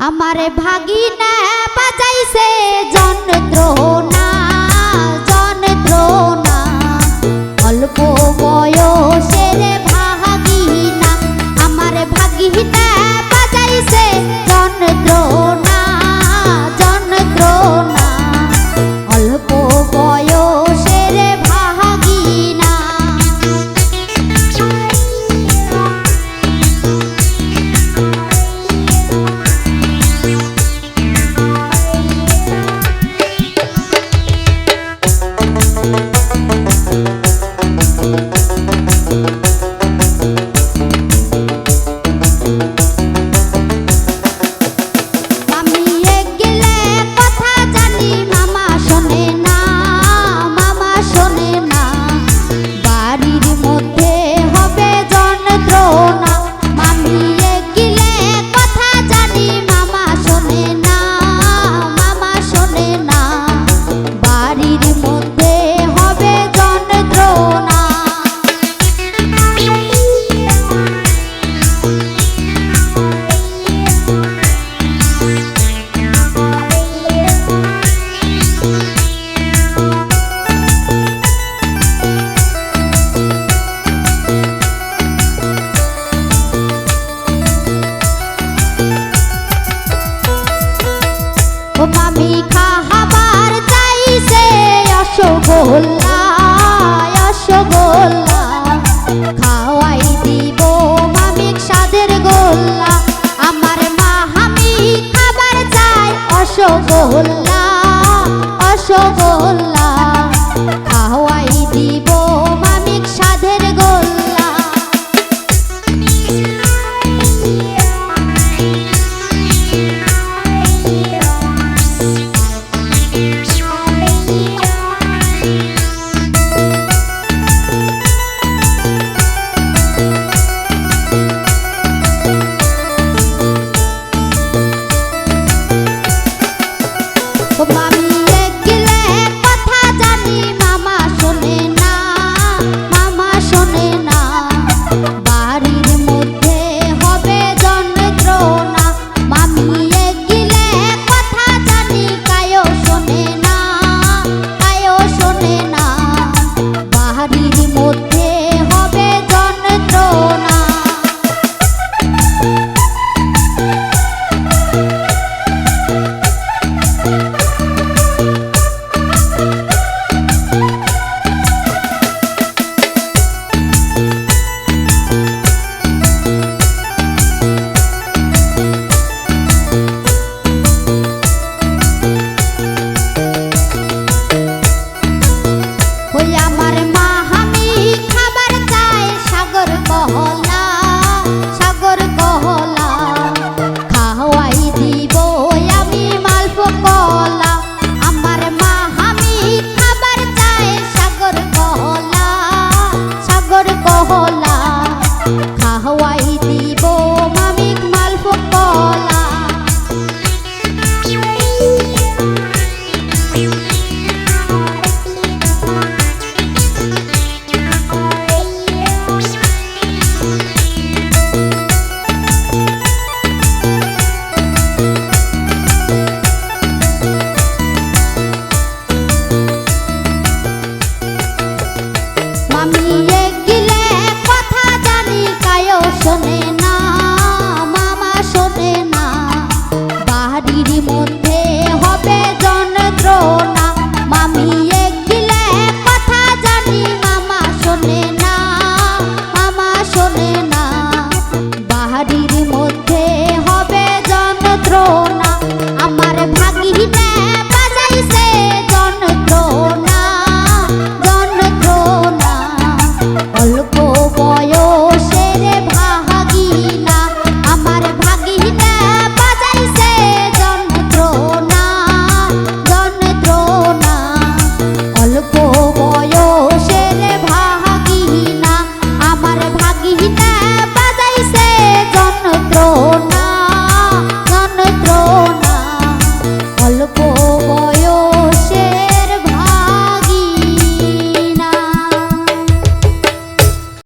আমার ভাগিনা বাজাইছে যন্ত্রণা মামি খাবার চাইছে? অসগোল্লা অসগোল্লা 卡和瓦。